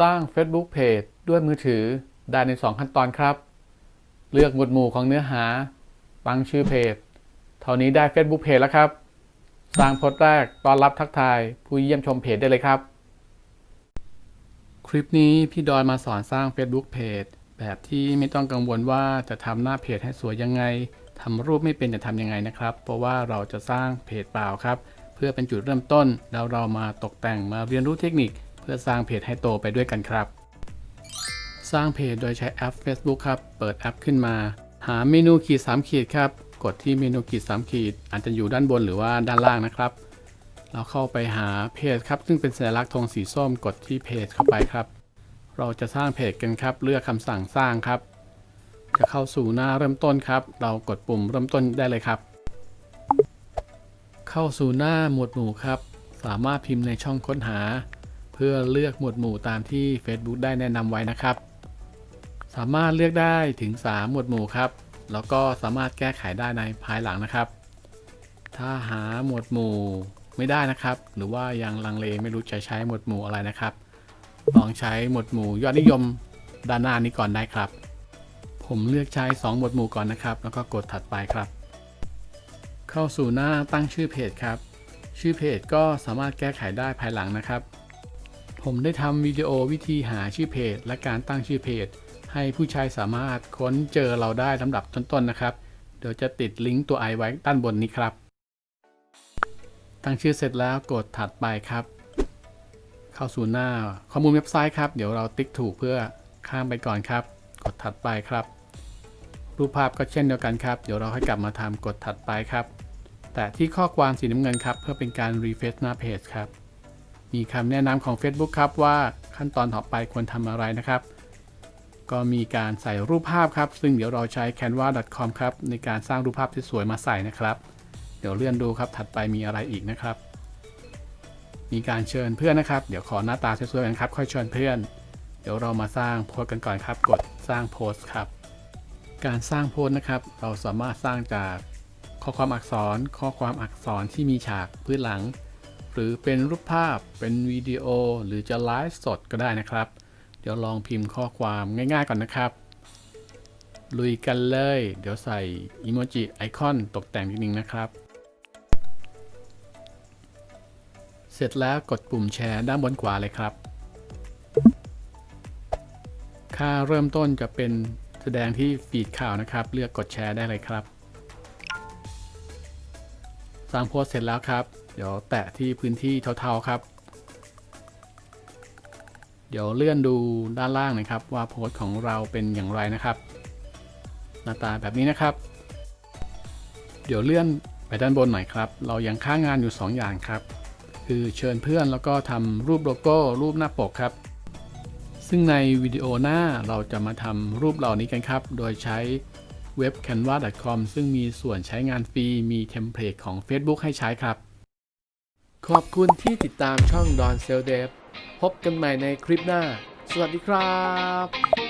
สร้าง Facebook Page ด้วยมือถือได้ใน 2 ขั้นตอนครับ เลือกหมวดหมู่ของเนื้อหาตั้งชื่อเพจ เท่านี้ได้ Facebook Page แล้วครับ สร้างโพสต์แรกต้อนรับทักทาย ผู้เยี่ยมชมเพจได้เลยครับ คลิปนี้พี่ดอยมาสอนสร้าง Facebook Page แบบที่ไม่ต้องกังวลว่าจะทำหน้าเพจให้สวยยังไงทำรูปไม่เป็นจะทำยังไงนะครับ เพราะว่าเราจะสร้างเพจเปล่าครับ เพื่อเป็นจุดเริ่มต้นแล้วเรามาตกแต่งมาเรียนรู้เทคนิค พื่อสร้างเพจให้โตไปด้วยกันครับ สร้างเพจโดยใช้แอป Facebook ครับ เปิดแอปขึ้นมา หาเมนูขีด3ขีดครับ กดที่เมนูขีด3ขีด อาจจะอยู่ด้านบนหรือว่าด้านล่างนะครับ เราเข้าไปหาเพจครับ ซึ่งเป็นสัญลักษณ์ธงสีส้ม กดที่เพจเข้าไปครับ เราจะสร้างเพจกันครับ เลือกคำสั่งสร้างครับ จะเข้าสู่หน้าเริ่มต้นครับ เรากดปุ่มเริ่มต้นได้เลยครับเข้าสู่หน้าหมวดหมู่ครับ สามารถพิมพ์ในช่องค้นหา พื่อเลือกหมวดหมู่ตามที่ Facebook ได้แนะนำไว้นะครับ สามารถเลือกได้ถึง 3 หมวดหมู่ครับ แล้วก็สามารถแก้ไขได้ในภายหลังนะครับ ถ้าหาหมวดหมู่ไม่ได้นะครับ หรือว่ายังลังเลไม่รู้จะใช้หมวดหมู่อะไรนะครับ ลองใช้หมวดหมู่ยอดนิยมด้านหน้านี้ก่อนได้ครับ ผมเลือกใช้ 2 หมวดหมู่ก่อนนะครับ แล้วก็กดถัดไปครับ เข้าสู่หน้าตั้งชื่อเพจครับ ชื่อเพจก็สามารถแก้ไขได้ภายหลังนะครับ ผมได้ทำวิดีโอวิธีหาชื่อเพจ และการตั้งชื่อเพจ ให้ผู้ใช้สามารถค้นเจอเราได้ลำดับต้นๆนะครับ เดี๋ยวจะติดลิงก์ตัวไอไว้ด้านบนนี้ครับ ตั้งชื่อเสร็จแล้วกดถัดไปครับ เข้าสู่หน้าข้อมูลเว็บไซต์ครับ เดี๋ยวเราติ๊กถูกเพื่อข้ามไปก่อนครับ กดถัดไปครับ รูปภาพก็เช่นเดียวกันครับ เดี๋ยวเราให้กลับมาทำกดถัดไปครับ แต่ที่ข้อความสีน้ำเงินครับ เพื่อเป็นการรีเฟซหน้าเพจครับ มีคำแนะนำของ Facebook ครับว่าขั้นตอนต่อไปควรทำอะไรนะครับ ก็มีการใส่รูปภาพครับ ซึ่งเดี๋ยวเราใช้ canva.com ครับในการสร้างรูปภาพที่สวยมาใส่นะครับ เดี๋ยวเลื่อนดูครับถัดไปมีอะไรอีกนะครับ มีการเชิญเพื่อนนะครับ เดี๋ยวขอหน้าตาสวยๆกันครับค่อยเชิญเพื่อน เดี๋ยวเรามาสร้างโพสกันก่อนครับ กดสร้างโพสครับ การสร้างโพสนะครับ เราสามารถสร้างจากข้อความอักษร ข้อความอักษรที่มีฉากพื้นหลัง หรือเป็นรูปภาพเป็นวิดีโอ หรือจะไลฟ์สดก็ได้นะครับ เดี๋ยวลองพิมพ์ข้อความง่ายๆก่อนนะครับ ลุยกันเลย เดี๋ยวใส่อีโมจิไอคอนตกแต่งนิดนึงนะครับ เสร็จแล้วกดปุ่มแชร์ด้านบนขวาเลยครับ ค่าเริ่มต้นจะเป็นแสดงที่ฟีดข่าวนะครับ เลือกกดแชร์ได้เลยครับ สร้างโพสต์เสร็จแล้วครับ เดี๋ยวแตะที่พื้นที่เทาๆครับ เดี๋ยวเลื่อนดูด้านล่างนะครับ ว่าโพสต์ของเราเป็นอย่างไรนะครับ หน้าตาแบบนี้นะครับ เดี๋ยวเลื่อนไปด้านบนหน่อยครับ เรายังค้างงานอยู่ 2 อย่างครับ คือเชิญเพื่อนแล้วก็ทำรูปโลโก้รูปหน้าปกครับ ซึ่งในวิดีโอหน้าเราจะมาทำรูปเหล่านี้กันครับ โดยใช้ เว็บ canva.com ซึ่งมีส่วนใช้งานฟรี มีเทมเพลตของ Facebook ให้ใช้ครับ ขอบคุณที่ติดตามช่อง Don s e l l Dev พบกันใหม่ในคลิปหน้า สวัสดีครับ